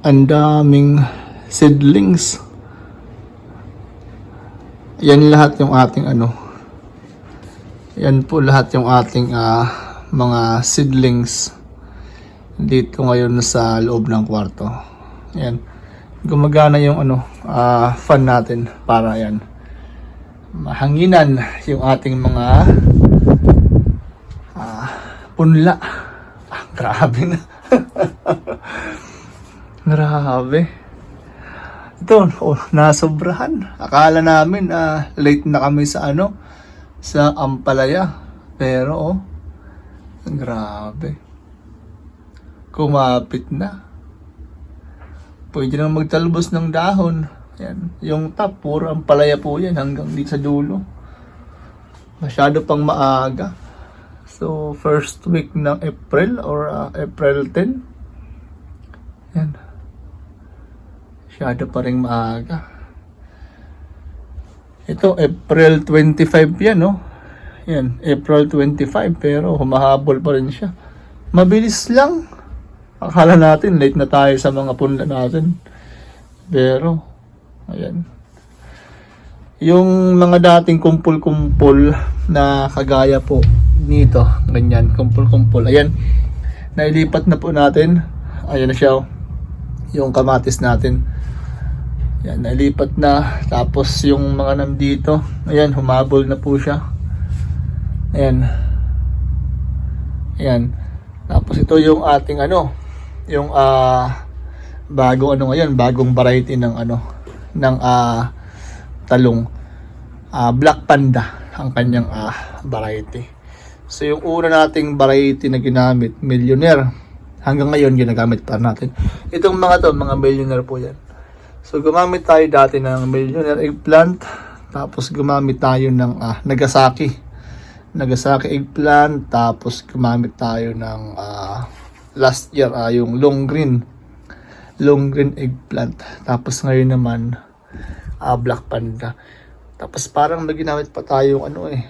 Ang daming seedlings. Yan lahat yung ating ano. Yan po lahat yung ating ah, mga seedlings dito ngayon sa loob ng kwarto. Yan. Gumagana yung ano, ah, fan natin para yan. Mahanginan yung ating mga ah, punla. Ah, grabe na. grabe. Ito, oh, nasobrahan. Akala namin ah, late na kami sa ano, sa Ampalaya. Pero oh, grabe. Kumapit na. Pwede nang magtalbos ng dahon. Yan. Yung top, puro Ampalaya po yan hanggang dito sa dulo. Masyado pang maaga. So, first week ng April or ah, April 10. Masyado pa rin maaga. Ito, April 25 yan, no? Yan, April 25, pero humahabol pa rin siya. Mabilis lang. Akala natin, late na tayo sa mga punla natin. Pero, ayan. Yung mga dating kumpul-kumpul na kagaya po nito, ganyan, kumpul-kumpul. Ayan, nailipat na po natin. Ayan na siya, oh. yung kamatis natin. Yan, nailipat na. Tapos yung mga nandito, ayan, humabol na po siya. Ayan. Ayan. Tapos ito yung ating ano, yung ah bagong ano ngayon, bagong variety ng ano, ng ah talong. Ah, Black Panda ang kanyang ah variety. So yung una nating variety na ginamit, Millionaire. Hanggang ngayon ginagamit pa natin. Itong mga to, mga Millionaire po yan. So gumamit tayo dati ng Millionaire eggplant. Tapos gumamit tayo ng ah, Nagasaki. Nagasaki eggplant. Tapos gumamit tayo ng ah, last year ah, yung long green. Long green eggplant. Tapos ngayon naman ah, black panda. Tapos parang may ginamit pa tayo ano eh.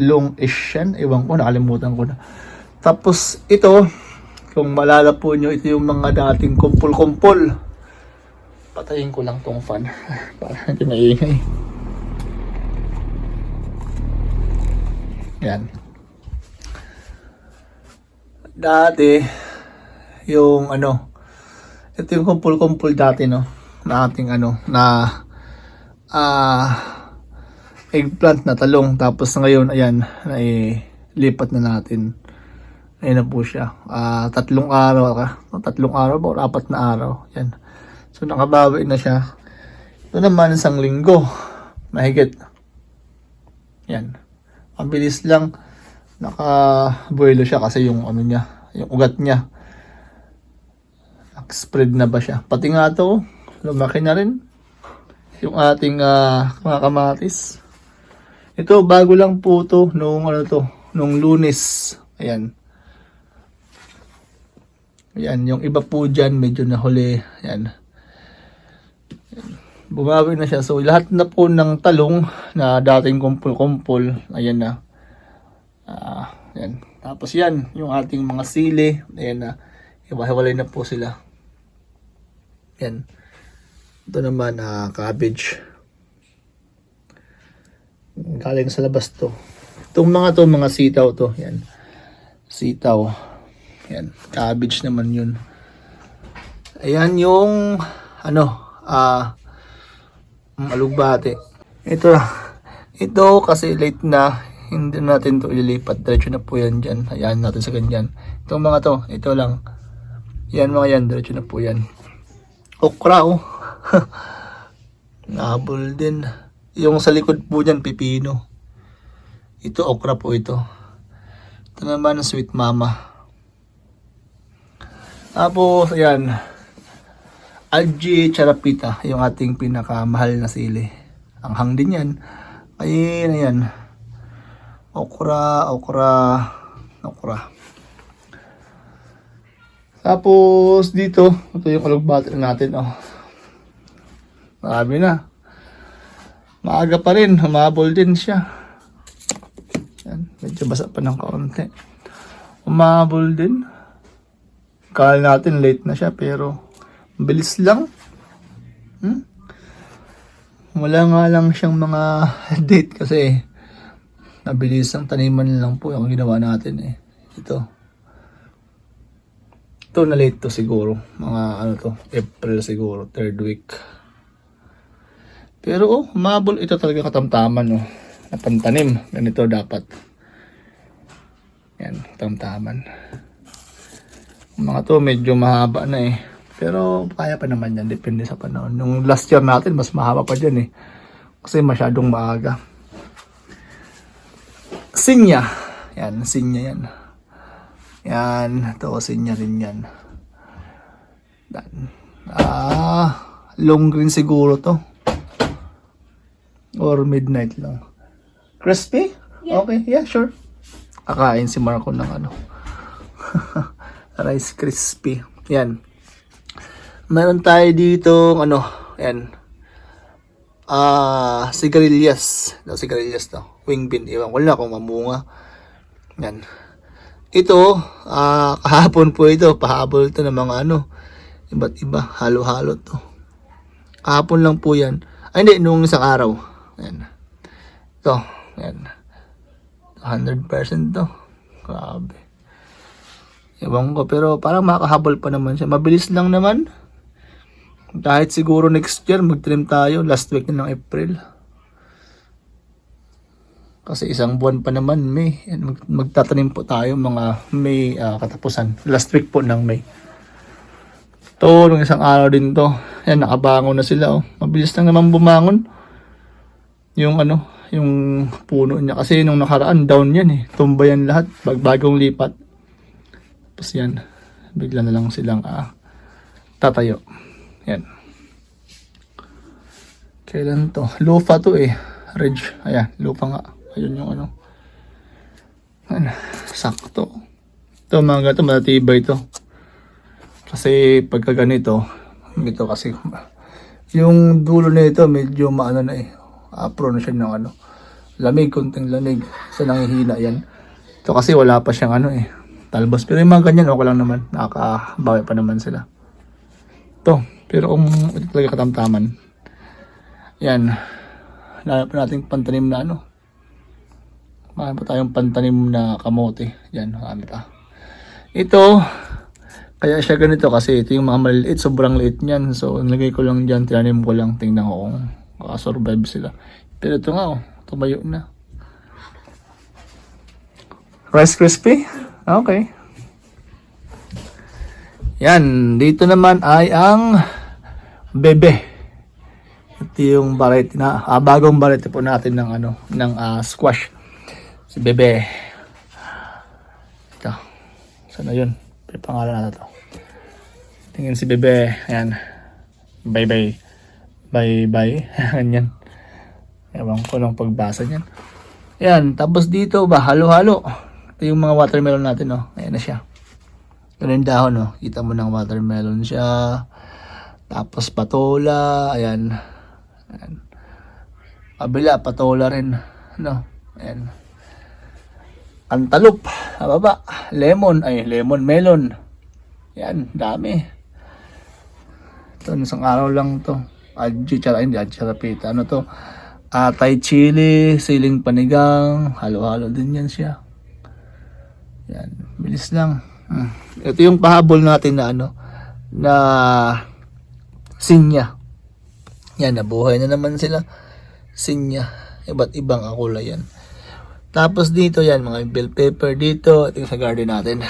Long Asian. Ewan ko, nakalimutan ko na. Tapos ito, kung malala po nyo, ito yung mga dating kumpul-kumpul. Patayin ko lang tong fan para hindi maingay. Yan. Dati, yung ano, ito yung kumpul-kumpul dati, no? Na ating ano, na ah eggplant na talong. Tapos ngayon, ayan, nailipat na natin. Ayun na po siya. Ah, tatlong araw ka. Tatlong araw ba? O apat na araw. Yan. So nakabawi na siya. Ito naman isang linggo. Mahigit. Yan. Mabilis lang. Nakabuelo siya kasi yung ano niya, yung ugat niya. Spread na ba siya? Pati nga to, lumaki na rin. Yung ating ah, mga kamatis. Ito, bago lang po to nung ano to, nung lunes. Ayan. Ayan, yung iba po dyan, medyo nahuli. Ayan. Bumawi na siya. So, lahat na po ng talong na dating kumpul-kumpul, ayan na. Ah, ayan. Tapos yan, yung ating mga sili, ayan na. Iwahiwalay na po sila. Yan. Ito naman, ah, cabbage. Galing sa labas to. Itong mga to, mga sitaw to. Yan. Sitaw. Yan. Cabbage naman yun. Ayan yung, ano, ah, malugbate. Ito, ito kasi late na, hindi natin to ililipat. Diretso na po yan dyan. Hayaan natin sa ganyan. Itong mga to, ito lang. Yan mga yan, diretso na po yan. Okra, oh. Nabol din. Yung sa likod po dyan, pipino. Ito, okra po ito. Ito naman sweet mama. Tapos, ayan. Algae charapita, yung ating pinakamahal na sili. Ang hang din yan. Ayun, ayan. Okra, okra, okra. Tapos dito, ito yung alugbate natin, oh. Marami na. Maaga pa rin, humabol din siya. Yan, medyo basa pa ng kaunti. Humabol din. Kala natin late na siya pero Bilis lang. Hmm? Wala nga lang siyang mga date kasi nabilis ang taniman lang po yung ginawa natin eh. Ito. Ito na late to siguro. Mga ano to, April siguro, third week. Pero oh, umabol ito talaga katamtaman oh. Napantanim. Ganito dapat. Yan, katamtaman. Mga to medyo mahaba na eh. Pero kaya pa naman yan, depende sa panahon. Nung last year natin, mas mahaba pa dyan eh. Kasi masyadong maaga. Sinya. Yan, sinya yan. Yan, ito sinya rin yan. Dan. Ah, long green siguro to. Or midnight lang. Crispy? Okay, yeah, sure. Kakain si Marco ng ano. Rice crispy. Yan. Meron tayo dito, ano, yan. Ah, sigarilyas. No, sigarilyas to. Wing bean. Iwan ko na kung mamunga. Yan. Ito, ah, kahapon po ito. Pahabol to ng mga ano. Iba't iba. Halo-halo to. Kahapon lang po yan. Ay, hindi. Nung isang araw. Yan. Ito. Yan. 100% to. Grabe. Ewan ko. Pero parang makahabol pa naman siya. Mabilis lang naman. Kahit siguro next year, mag-trim tayo. Last week na ng April. Kasi isang buwan pa naman, May. Magtatanim po tayo mga May ah, katapusan. Last week po ng May. To, nung isang araw din to. Yan, nakabangon na sila. Oh. Mabilis lang naman bumangon. Yung ano, yung puno niya. Kasi nung nakaraan, down yan eh. Tumba yan lahat. Bag bagong lipat. Tapos yan, bigla na lang silang ah, tatayo. Yan. Kailan to? Lufa to eh. Reg. Ayan, lupa nga. Ayun yung ano. Ano, sakto. Ito mga gato, matitibay to. Kasi pagka ganito, ito kasi, yung dulo na ito medyo maano na eh. Uh, prone siya ng ano. Lamig, konting lamig. Sa nangihina yan. Ito kasi wala pa siyang ano eh. Talbos. Pero yung mga ganyan, okay lang naman. Nakakabawi pa naman sila. Ito. Pero kung ito talaga katamtaman. Yan. Lalo pa nating pantanim na ano. Marami pa tayong pantanim na kamote. Yan, marami pa. Ito, kaya siya ganito kasi ito yung mga maliliit, sobrang liit niyan. So, nilagay ko lang dyan, tinanim ko lang, tingnan ko kung makasurvive sila. Pero ito nga, oh, tumayo na. Rice Crispy? Okay. Yan, dito naman ay ang bebe. Ito yung variety na, ah, bagong variety po natin ng ano, ng ah, squash. Si bebe. Ito. Sana yun? May pangalan na to. Tingin si bebe. Ayan. Bye bye. Bye bye. Ganyan. Ewan ko lang pagbasa niyan. Ayan. Tapos dito ba, halo-halo. Ito yung mga watermelon natin, oh. Ayan na siya. Ganun dahon, no? Kita mo ng watermelon siya. Tapos patola. Ayan. Ayan. Kabila, patola rin. No? Ayan. Antalup. Baba. Lemon. Ay, lemon. Melon. Ayan. Dami. Ito, isang araw lang to. Adji, tsara, hindi, adji, sarapita. Ano to? Atay chili, siling panigang. Halo-halo din yan siya. Yan. Bilis lang. Hmm. Ito yung pahabol natin na ano, na sinya. Yan, nabuhay na naman sila. Sinya. Iba't ibang kulay yan. Tapos dito yan, mga bell pepper dito. Ito sa garden natin.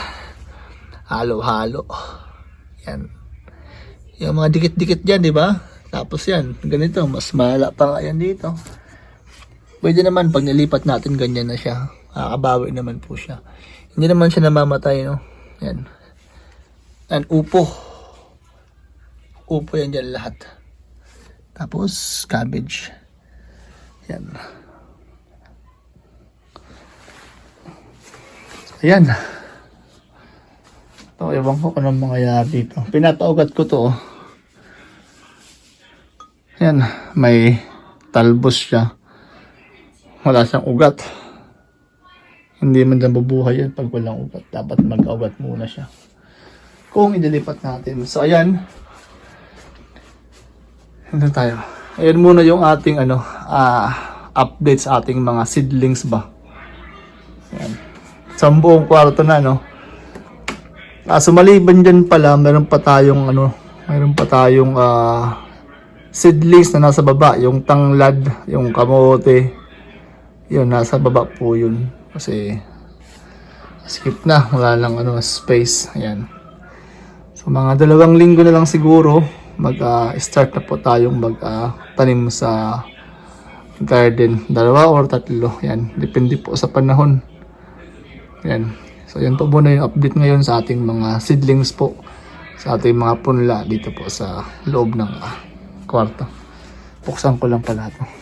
Halo-halo. Yan. Yung mga dikit-dikit dyan, di ba? Tapos yan, ganito. Mas malala pa nga yan dito. Pwede naman pag nilipat natin ganyan na siya. Kakabawi naman po siya. Hindi naman siya namamatay, no? Yan. Yan, upo. Upo yan dyan lahat. Tapos, cabbage. Yan. Ayan. Ito, ewan ko kung anong mangyayari dito. Pinapaugat ko to. oh. Ayan, may talbos siya. Wala siyang ugat. Hindi man dyan bubuhay yan pag walang ugat. Dapat mag-ugat muna siya. Kung idilipat natin. So, ayan. Hindi tayo. Ayan muna yung ating ano, ah, update ating mga seedlings ba. Ayan. Sa buong kwarto na, no? Ah, sumaliban dyan pala, meron pa tayong ano, meron pa tayong ah, seedlings na nasa baba. Yung tanglad, yung kamote. Yun, nasa baba po yun. Kasi, skip na. Wala lang ano, space. Ayan. So, mga dalawang linggo na lang siguro, mag-start na po tayong mag-tanim sa garden. Dalawa or tatlo. Yan. Depende po sa panahon. Yan. So, yan po muna yung update ngayon sa ating mga seedlings po. Sa ating mga punla dito po sa loob ng ah, kwarto. Buksan ko lang pala ito.